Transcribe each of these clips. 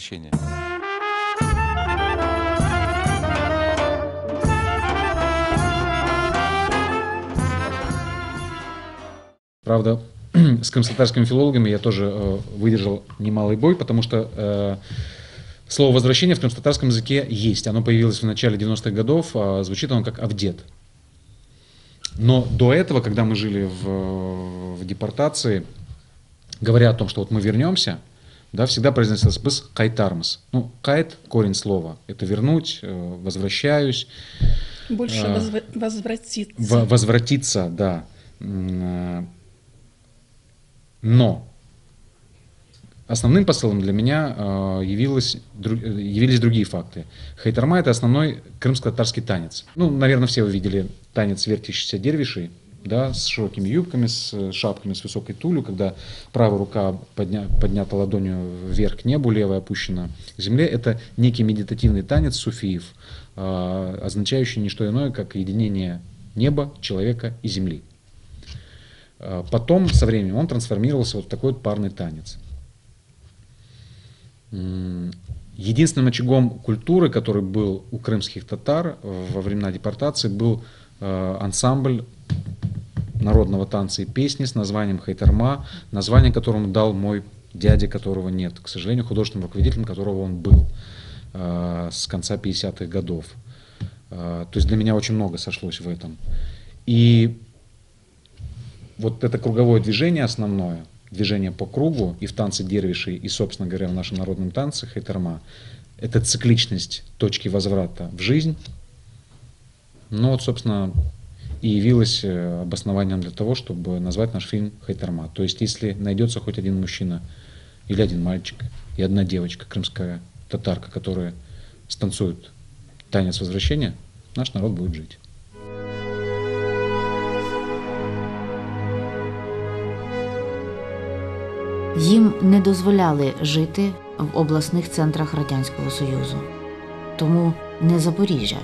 возвращения. Правда, с крымско-татарскими филологами я тоже э, выдержал немалый бой, потому что э, слово «возвращение» в крымско-татарском языке есть. Оно появилось в начале 90-х годов, а звучит оно как «авдет». Но до этого, когда мы жили в, в депортации, говоря о том, что вот мы вернемся, да, всегда произносилось «быс кайтармс». Ну, кайт – корень слова. Это вернуть, э, возвращаюсь. Больше А, возв- возвратиться. В- возвратиться, да. Э, Но основным посылом для меня э, явилось, э, явились другие факты. Хайтарма – это основной крымско-татарский танец. Ну, наверное, все вы видели танец вертящихся дервишей, да, с широкими юбками, с э, шапками, с высокой тулью, когда правая рука подня- поднята ладонью вверх к небу, левая опущена к земле. Это некий медитативный танец суфиев, э, означающий не что иное, как единение неба, человека и земли. Э, Потом, со временем, он трансформировался вот в такой вот парный танец. Единственным очагом культуры, который был у крымских татар во времена депортации, был э, ансамбль народного танца и песни с названием Хайтарма, название которому дал мой дядя, которого нет, к сожалению, художественным руководителем которого он был э, с конца 50-х годов. Э, То есть для меня очень много сошлось в этом. И вот это круговое движение основное, движение по кругу и в танце дервишей, и, собственно говоря, в нашем народном танце хайтерма, это цикличность точки возврата в жизнь, ну вот, собственно, и явилось э, обоснованием для того, чтобы назвать наш фильм «Хайтерма». То есть, если найдется хоть один мужчина или один мальчик и одна девочка, крымская татарка, которая станцует танец возвращения, наш народ будет жить. Їм не дозволяли жити в обласних центрах Радянського Союзу. Тому не Запоріжжя,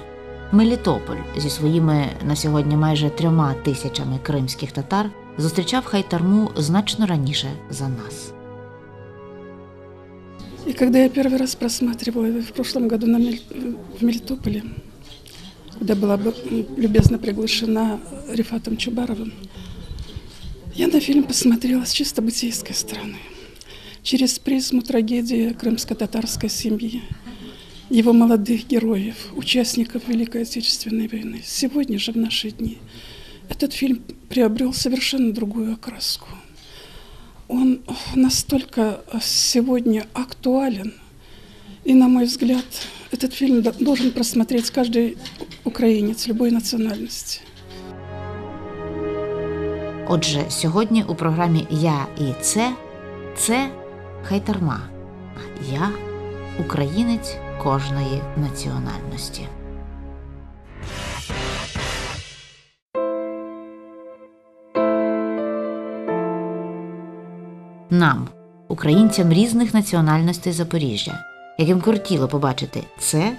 Мелітополь зі своїми на сьогодні майже трьома тисячами кримських татар зустрічав хайтарму значно раніше за нас. И когда я первый раз просматривала его в прошлом году на Мель- в Мелитополе, когда была бы м, любезно приглашена Рифатом Чубаровым, я на фильм посмотрела с чисто бытийской стороны, через призму трагедии крымско-татарской семьи, его молодых героев, участников Великой Отечественной войны. Сегодня же, в наши дни, этот фильм приобрел совершенно другую окраску – он настолько э, сегодня актуален. И, на мой взгляд, этот фильм до- должен просмотреть каждый украинец любой национальности. Отже, сьогодні у програмі Я і це це хайтарма. А я українець Кожної національності. Нам, українцям різних національностей Запоріжжя, яким кортіло побачити це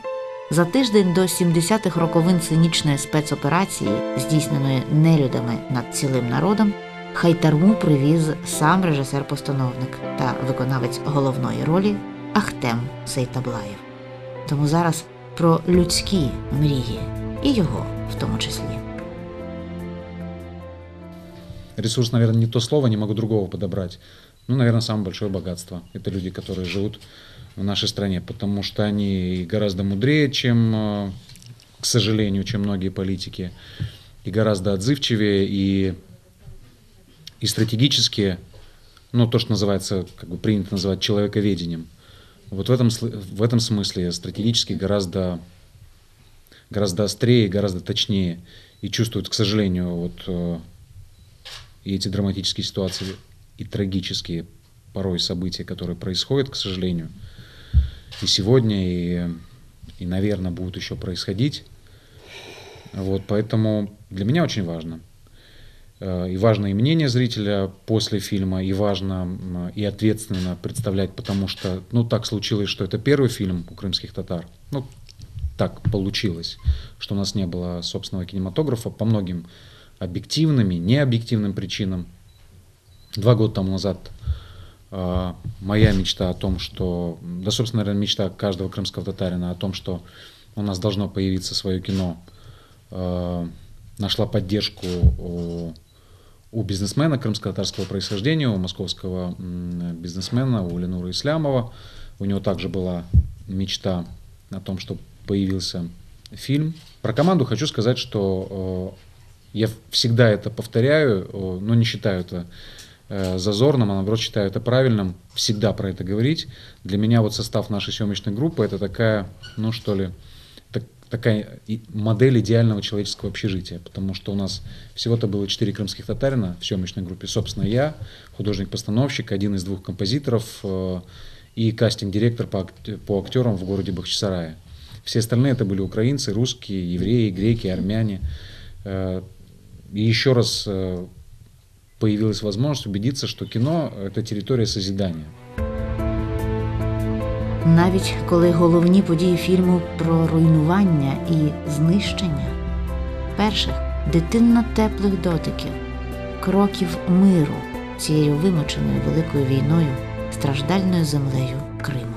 за тиждень до 70-х роковин цинічної спецоперації, здійсненої нелюдами над цілим народом, Хайтарму привіз сам режисер-постановник та виконавець головної ролі Ахтем Сейтаблаєв. Тому зараз про людські мрії і його в тому числі. Ресурс, наверное, не то слово, не могу другого подобрать. Ну, наверное, самое большое богатство. Это люди, которые живут в нашей стране, потому что они гораздо мудрее, чем, э, к сожалению, чем многие политики, и гораздо отзывчивее, и, и стратегически, ну, то, что называется, как бы принято называть человековедением. вот в этом, в этом смысле стратегически гораздо, гораздо острее, гораздо точнее. И чувствуют, к сожалению, вот э, и эти драматические ситуации и трагические порой события, которые происходят, к сожалению, и сегодня, и, и наверное, будут еще происходить. Вот, поэтому для меня очень важно. Э, И важно и мнение зрителя после фильма, и важно и ответственно представлять, потому что, ну, так случилось, что это первый фильм у крымских татар. Ну, так получилось, что у нас не было собственного кинематографа по многим объективным и необъективным причинам. Два года тому назад э, моя мечта о том, что, да, собственно, наверное, мечта каждого крымского татарина о том, что у нас должно появиться свое кино, э, нашла поддержку у, бизнесмена крымско-татарского происхождения, у московского бизнесмена, у Ленура Ислямова. У него также была мечта о том, что появился фильм. Про команду хочу сказать, что э, я всегда это повторяю, э, но не считаю это э, зазорным, а наоборот считаю это правильным, всегда про это говорить. Для меня вот состав нашей съемочной группы это такая, ну что ли, такая модель идеального человеческого общежития, потому что у нас всего-то было четыре крымских татарина в съемочной группе. Собственно, я, художник-постановщик, один из двух композиторов и кастинг-директор по, по актерам в городе Бахчисарае. Все остальные это были украинцы, русские, евреи, греки, армяне. Э, и еще раз э, появилась возможность убедиться, что кино – это территория созидания. Навіть коли головні події фільму про руйнування і знищення, перших дитинно теплих дотиків, кроків миру цією вимученою великою війною, страждальною землею Криму.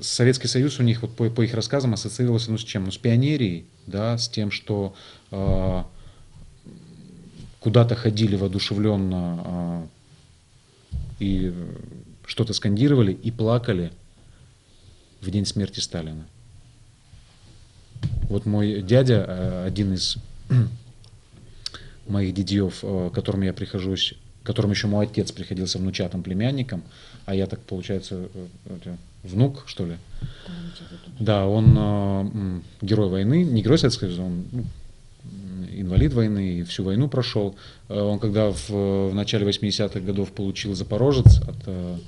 Советский Союз у них, вот по, по их рассказам, ассоциировался, ну, с чем? Ну, с пионерией, да, с тем, что э, куда-то ходили воодушевленно э, и что-то скандировали и плакали в день смерти Сталина. Вот мой дядя, э, один из моих дедьев, э, которым я прихожусь, которым еще мой отец приходился внучатым племянником, а я так, получается, э, внук, что ли? Да, он э, герой войны, не герой Советского Союза, он ну, инвалид войны, и всю войну прошел. Он когда в, в начале 80-х годов получил Запорожец от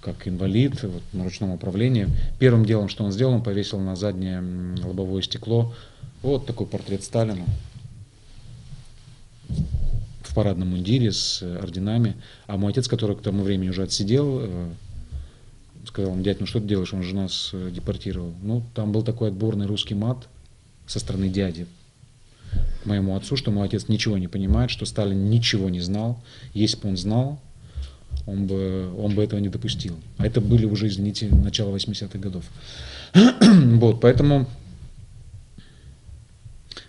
как инвалид вот, на ручном управлении. Первым делом, что он сделал, он повесил на заднее лобовое стекло вот такой портрет Сталина парадном мундире с орденами. А мой отец, который к тому времени уже отсидел, э, сказал, дядь, ну что ты делаешь, он же нас э, депортировал. Ну, там был такой отборный русский мат со стороны дяди моему отцу, что мой отец ничего не понимает, что Сталин ничего не знал. Если бы он знал, он бы, он бы этого не допустил. А это были уже, извините, начало 80-х годов. вот, поэтому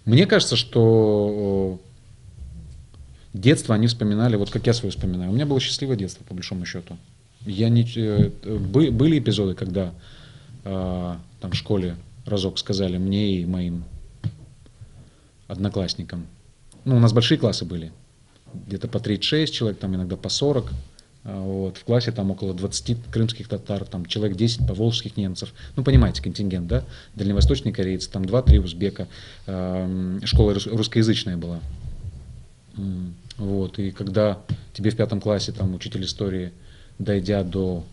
мне кажется, что детство они вспоминали, вот как я свое вспоминаю. У меня было счастливое детство, по большому счету. Я не, э, были эпизоды, когда а, там в школе разок сказали мне и моим одноклассникам. Ну, у нас большие классы были. Где-то по 36 человек, там иногда по 40. А, вот, в классе там около 20 крымских татар, там человек 10 поволжских немцев. Ну, понимаете, контингент, да? Дальневосточные корейцы, там 2-3 узбека. Школа русскоязычная была. Вот, и когда тебе в пятом классе там учитель истории, дойдя до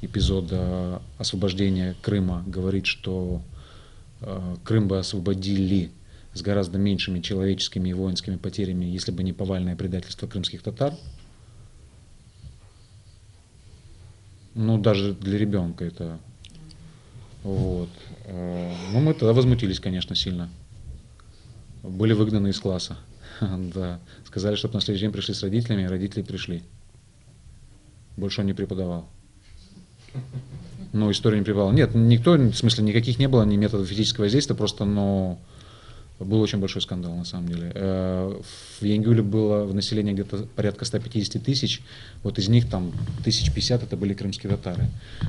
эпизода освобождения Крыма, говорит, что э, Крым бы освободили с гораздо меньшими человеческими и воинскими потерями, если бы не повальное предательство крымских татар, Ну, даже для ребенка это. Вот. Э, ну, мы тогда возмутились, конечно, сильно. Были выгнаны из класса. Да. Сказали, чтобы на следующий день пришли с родителями, и родители пришли. Больше он не преподавал. Но история не прибывала. Нет, никто, в смысле, никаких не было, ни методов физического воздействия, просто, но был очень большой скандал, на самом деле. Э, в Янгюле было в населении где-то порядка 150 тысяч, вот из них там 1050 это были крымские татары.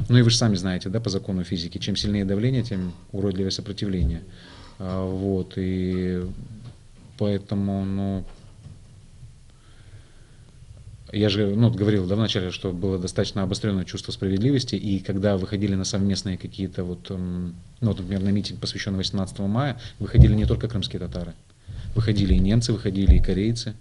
Ну и вы же сами знаете, да, по закону физики, чем сильнее давление, тем уродливее сопротивление. А, вот, и поэтому, ну, я же ну, говорил да, вначале, что было достаточно обостренное чувство справедливости, и когда выходили на совместные какие-то вот, ну, вот, например, на митинг, посвященный 18 мая, выходили не только крымские татары, выходили и немцы, выходили и корейцы.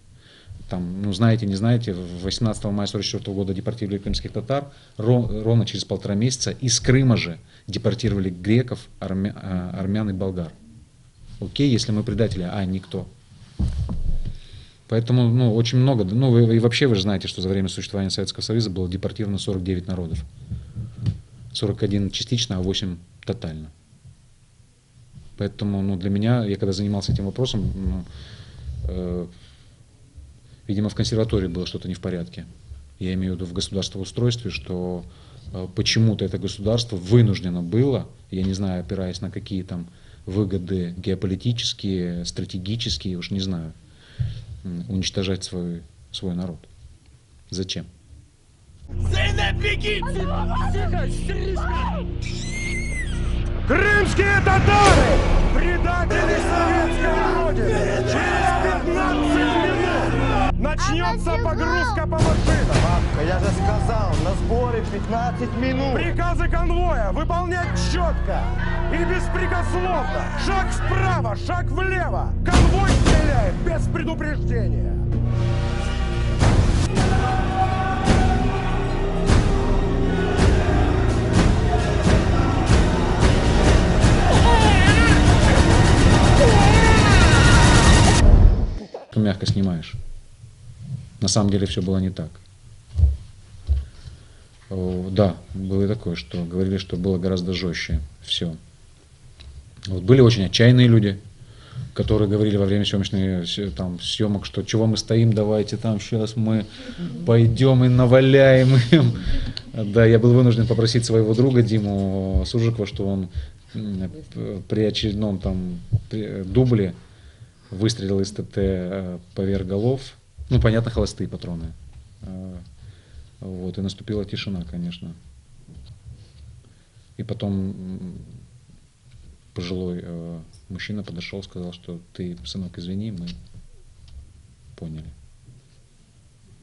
Там, ну, знаете, не знаете, 18 мая 44 года депортировали крымских татар, ровно через полтора месяца из Крыма же депортировали греков, армя, а, армян и болгар. Окей, если мы предатели, а никто. Поэтому ну, очень много, ну вы, и вообще вы же знаете, что за время существования Советского Союза было депортировано 49 народов. 41 частично, а 8 тотально. Поэтому ну, для меня, я когда занимался этим вопросом, ну, э, видимо, в консерватории было что-то не в порядке. Я имею в виду в государственном устройстве, что э, почему-то это государство вынуждено было, я не знаю, опираясь на какие там выгоды геополитические, стратегические, уж не знаю, уничтожать свой, свой народ. Зачем? Крымские татары! Предатели советской родины! Через 15 минут начнется погрузка по машинам! Бабка, я же сказал, на сборе 15 минут! Приказы конвоя выполнять четко и беспрекословно! Шаг вправо, шаг влево! Конвой стреляет без предупреждения! мягко снимаешь. На самом деле все было не так. Да, было и такое, что говорили, что было гораздо жестче все. Вот были очень отчаянные люди, которые говорили во время съемочных там, съемок, что чего мы стоим, давайте там сейчас мы пойдем и наваляем им. Да, я был вынужден попросить своего друга Диму Сужикова, что он при очередном там дубле выстрелил из ТТ э, поверх голов. Ну, понятно, холостые патроны. Вот, и наступила тишина, конечно. И потом пожилой э, мужчина подошел, сказал, что ты, сынок, извини, мы поняли.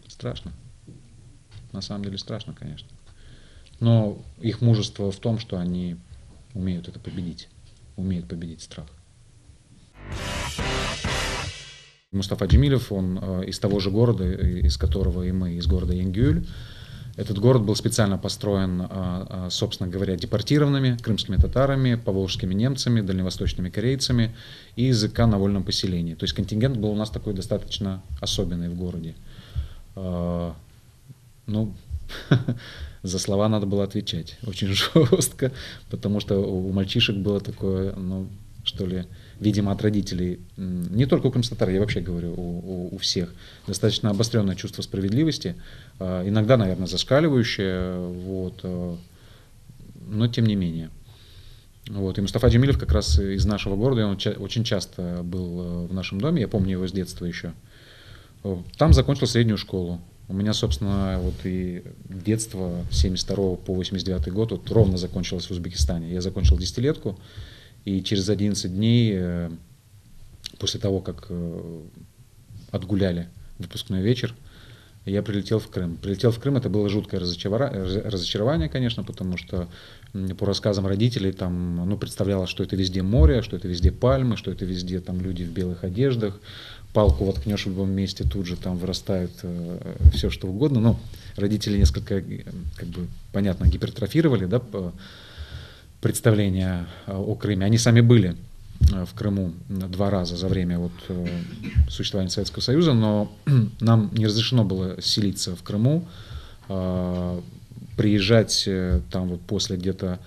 Страшно. На самом деле страшно, конечно. Но их мужество в том, что они умеют это победить, умеют победить страх. Мустафа Джемилев, он э, из того же города, из которого и мы, из города Янгюль. Этот город был специально построен, э, э, собственно говоря, депортированными крымскими татарами, поволжскими немцами, дальневосточными корейцами и языка на вольном поселении. То есть контингент был у нас такой достаточно особенный в городе. Ну, за слова надо было отвечать очень жестко, потому что у мальчишек было такое, ну, что ли, видимо, от родителей, не только у крымстатар, я вообще говорю, у, у, у всех, достаточно обостренное чувство справедливости, а, иногда, наверное, зашкаливающее, вот, а, но тем не менее. Вот. И Мустафа Джемилев как раз из нашего города, он очень часто был э, в нашем доме, я помню его с детства еще. Там закончил среднюю школу. У меня, собственно, вот и детство с 72 по 89 год вот ровно закончилось в Узбекистане. Я закончил десятилетку, и через 11 дней, э, после того, как э, отгуляли выпускной вечер, я прилетел в Крым. Прилетел в Крым, это было жуткое разочарование, конечно, потому что по рассказам родителей там, ну, представлялось, что это везде море, что это везде пальмы, что это везде там люди в белых одеждах, палку воткнешь в любом месте, тут же там вырастает э, все, что угодно. Но родители несколько, как бы, понятно, гипертрофировали, да, представления э, о Крыме. Они сами были э, в Крыму два раза за время вот э, существования Советского Союза, но нам не разрешено было селиться в Крыму, приезжать там вот после где-то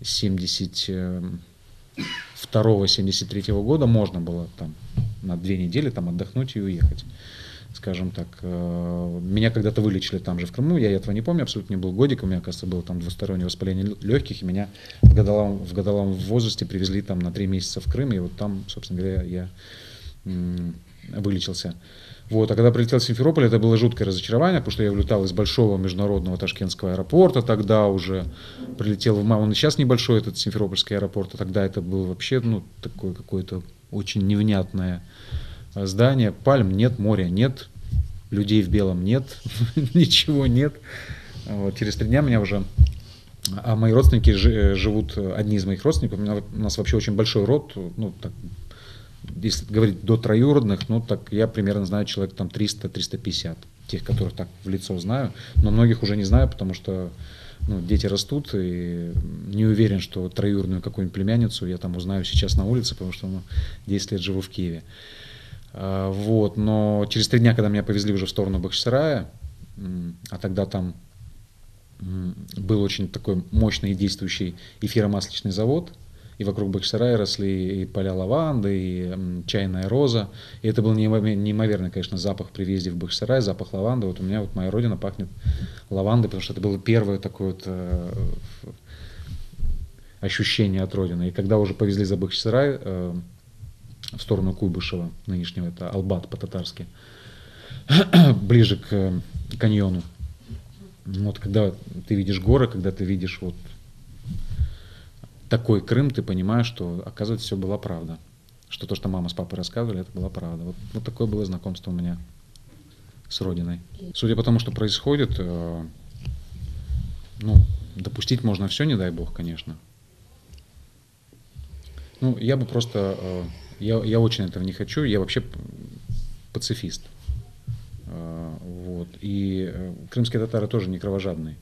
72-73 года можно было там на две недели там отдохнуть и уехать. Скажем так. Э, меня когда-то вылечили там же в Крыму, я этого не помню, абсолютно не был годик, у меня, кажется, было там двустороннее воспаление легких, и меня в годовалом, в годовалом возрасте привезли там на три месяца в Крым, и вот там, собственно говоря, я вылечился. Вот, а когда прилетел в Симферополь, это было жуткое разочарование, потому что я улетал из большого международного ташкентского аэропорта, тогда уже прилетел в Мау. Он сейчас небольшой, этот Симферопольский аэропорт, а тогда это был вообще, ну, такое какое-то очень невнятное здание. Пальм нет, моря нет, людей в белом нет, ничего нет. Вот, через три дня меня уже... А мои родственники живут, одни из моих родственников, у, меня, у нас вообще очень большой род, ну, так, если говорить до троюродных, ну так я примерно знаю человек там 300-350, тех, которых так в лицо знаю, но многих уже не знаю, потому что ну, дети растут, и не уверен, что троюродную какую-нибудь племянницу я там узнаю сейчас на улице, потому что ну, 10 лет живу в Киеве. А, вот, но через три дня, когда меня повезли уже в сторону Бахчисарая, а тогда там был очень такой мощный и действующий эфиромасличный завод, и вокруг Бахчисарая росли и поля лаванды, и чайная роза. И это был неимоверный, конечно, запах при въезде в Бахчисарай, запах лаванды. Вот у меня вот моя родина пахнет лавандой, потому что это было первое такое вот э, ощущение от родины. И когда уже повезли за Бахчисарай э, в сторону Куйбышева, нынешнего, это Албат по-татарски, ближе к каньону, вот когда ты видишь горы, когда ты видишь вот такой Крым, ты понимаешь, что, оказывается, все была правда. Что то, что мама с папой рассказывали, это была правда. Вот, вот такое было знакомство у меня с Родиной. Судя по тому, что происходит, э, ну, допустить можно все, не дай бог, конечно. Ну, я бы просто, э, я, я очень этого не хочу, я вообще пацифист. Э, вот. И э, крымские татары тоже не кровожадные.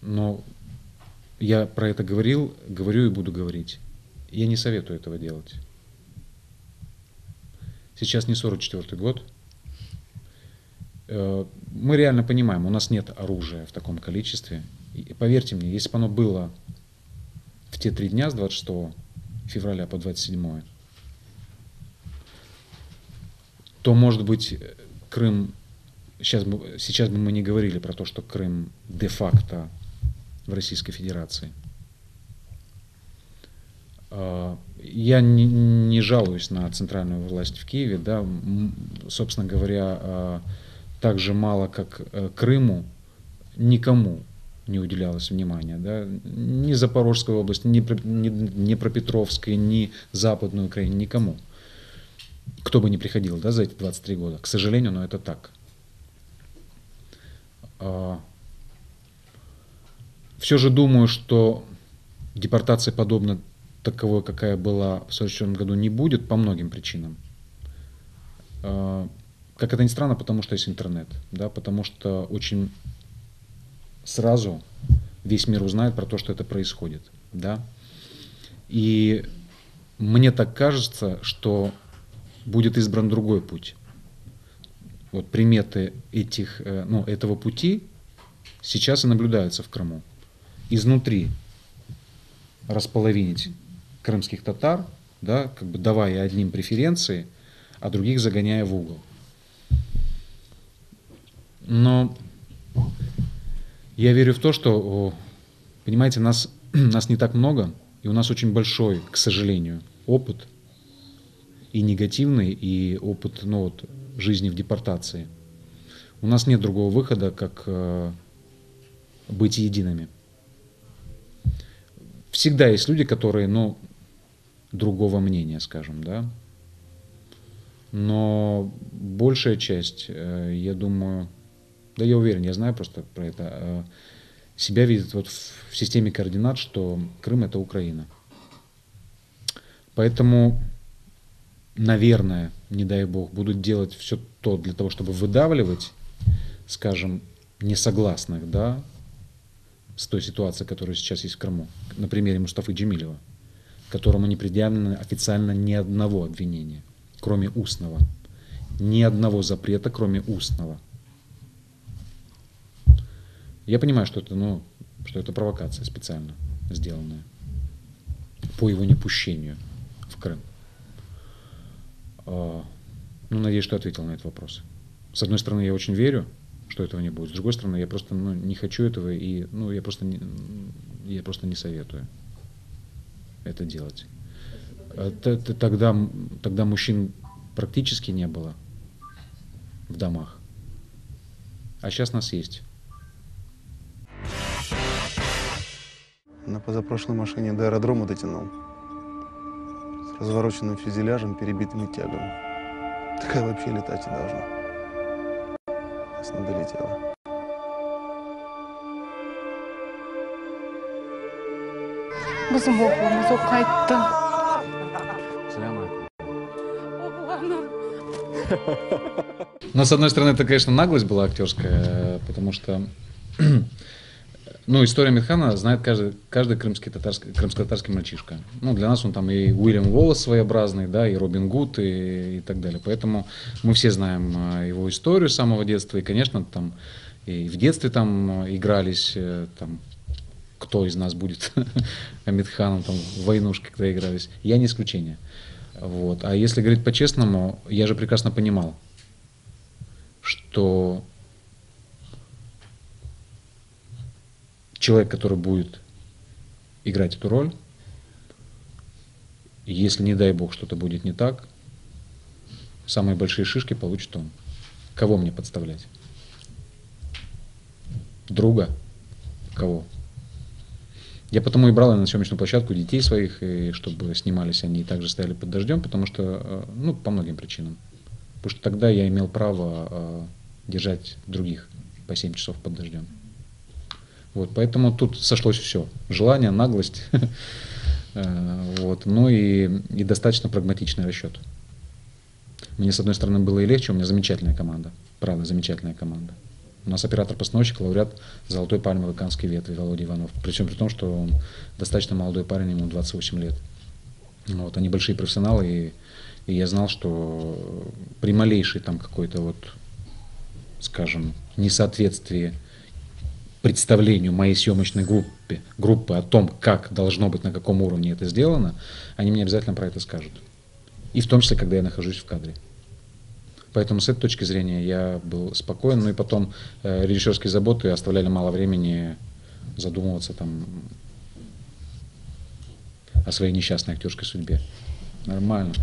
Но я про это говорил, говорю и буду говорить. Я не советую этого делать. Сейчас не 44 год. Э, мы реально понимаем, у нас нет оружия в таком количестве. И поверьте мне, если бы оно было в те три дня с 26 февраля по 27, то, может быть, Крым, сейчас бы, сейчас бы мы не говорили про то, что Крым де-факто в Российской Федерации. А, я не, не жалуюсь на центральную власть в Киеве, да, собственно говоря, а, так же мало, как э, Крыму, никому не уделялось внимания, да, ни Запорожской области, ни, ни Днепропетровской, ни Западной Украине, никому. Кто бы ни приходил, да, за эти 23 года. К сожалению, но это так. А, все же думаю, что депортация подобно таковой, какая была в 1944 году, не будет по многим причинам. А, как это ни странно, потому что есть интернет, да, потому что очень сразу весь мир узнает про то, что это происходит, да. И мне так кажется, что будет избран другой путь. Вот приметы этих, э, ну, этого пути сейчас и наблюдаются в Крыму изнутри располовинить крымских татар, да, как бы давая одним преференции, а других загоняя в угол. Но я верю в то, что, понимаете, нас, нас не так много, и у нас очень большой, к сожалению, опыт и негативный, и опыт ну, вот, жизни в депортации. У нас нет другого выхода, как э, быть едиными всегда есть люди, которые, ну, другого мнения, скажем, да. Но большая часть, э, я думаю, да я уверен, я знаю просто про это, э, себя видит вот в системе координат, что Крым это Украина. Поэтому, наверное, не дай бог, будут делать все то для того, чтобы выдавливать, скажем, несогласных, да, с той ситуацией, которая сейчас есть в Крыму, на примере Мустафы Джемилева, которому не предъявлено официально ни одного обвинения, кроме устного. Ни одного запрета, кроме устного. Я понимаю, что это, ну, что это провокация специально сделанная по его непущению в Крым. А, Ну, надеюсь, что ответил на этот вопрос. С одной стороны, я очень верю, что этого не будет. С другой стороны, я просто ну, не хочу этого и ну, я, просто не, я просто не советую это делать. А Тогда, тогда мужчин практически не было в домах. А сейчас нас есть. На позапрошлой машине до аэродрома дотянул. С развороченным фюзеляжем, перебитыми тягами. Такая вообще летать и должна. Нас не долетела. Kızım oğlumuz o kayıttı. Но, с одной стороны, это, конечно, наглость была актерская, потому что ну, история Мирхана знает каждый, каждый крымский татарский, крымско-татарский мальчишка. Ну, для нас он там и Уильям Волос своеобразный, да, и Робин Гуд, и, и так далее. Поэтому мы все знаем а, его историю с самого детства, и, конечно, там и в детстве там игрались, э, там, кто из нас будет Амитханом, там, в войнушке, когда игрались. Я не исключение. Вот. А если говорить по-честному, я же прекрасно понимал, что человек, который будет играть эту роль, если, не дай бог, что-то будет не так, самые большие шишки получит он. Кого мне подставлять? Друга? Кого? Я потому и брал на съемочную площадку детей своих, и чтобы снимались они и также стояли под дождем, потому что, э, ну, по многим причинам. Потому что тогда я имел право э, держать других по 7 часов под дождем. Вот, поэтому тут сошлось все. Желание, наглость, э, вот, ну и, и достаточно прагматичный расчет. Мне, с одной стороны, было и легче, у меня замечательная команда, правда, замечательная команда. У нас оператор-постановщик, лауреат «Золотой пальмовой канской ветви» Володя Иванов. Причем при том, что он достаточно молодой парень, ему 28 лет. Вот, они большие профессионалы, и, и я знал, что при малейшей там какой-то вот, скажем, несоответствии представлению моей съемочной группе, группы о том, как должно быть, на каком уровне это сделано, они мне обязательно про это скажут. И в том числе, когда я нахожусь в кадре. Поэтому с этой точки зрения я был спокоен. Ну и потом э, режиссерские заботы оставляли мало времени задумываться там о своей несчастной актерской судьбе. Нормально.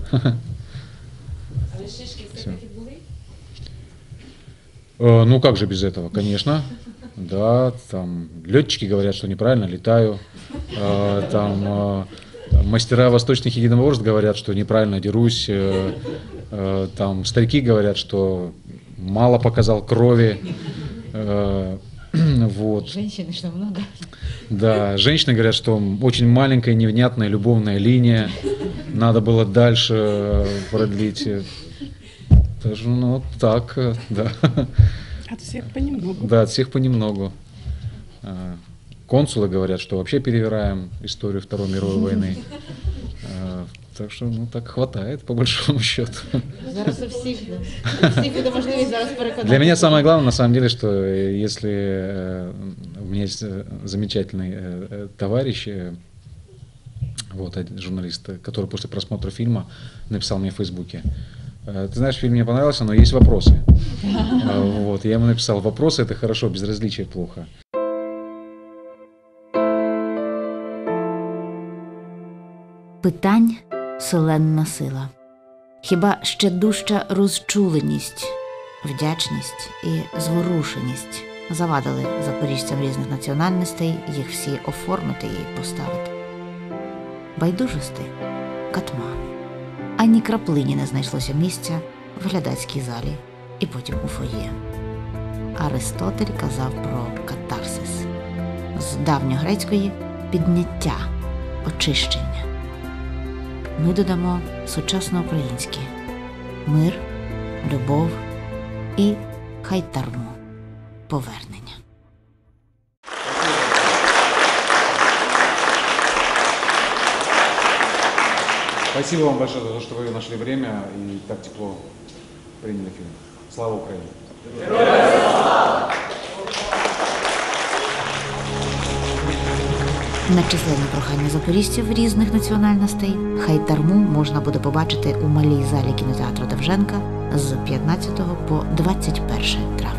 Всё. Э, Ну как же без этого, конечно. Да, там летчики говорят, что неправильно летаю. Э, Там э, мастера восточных единоборств говорят, что неправильно дерусь. Э, э, Там старики говорят, что мало показал крови. Э, Вот. Женщины, что много. Да, женщины говорят, что очень маленькая невнятная любовная линия, надо было дальше э, продлить. Даже, ну, вот так, э, да. От всех понемногу. Да, от всех понемногу. А, Консулы говорят, что вообще перевираем историю Второй мировой войны. А, Так что, ну, так хватает, по большому счету. Зараз у всіх, да. всіх буде можливість зараз переконати. Для меня самое главное, на самом деле, что э, если э, у меня есть э, замечательный э, э, товарищ, э, вот, один журналист, э, который после просмотра фильма написал мне в Фейсбуке, э, ты знаешь, фильм мне понравился, но есть вопросы. А, Вот, я ему написал, вопросы это хорошо, безразличие плохо. Питань селенна сила. Хіба ще дужча розчуленість, вдячність і зворушеність завадили запоріжцям різних національностей їх всі оформити і поставити. Байдужости катман. Ані краплині не знайшлося місця в глядацькій залі і потім у фоє. Аристотель казав про катарсис з давньогрецької підняття, очищення. Ми додамо сучасно українське мир, любов і хайтарму повернення. Спасибо вам большое за то, что вы нашли время и так тепло приняли фильм. Слава Украине! На численні прохання запоріжців різних національностей хайтарму можна буде побачити у малій залі кінотеатру Довженка з 15 по 21 травня.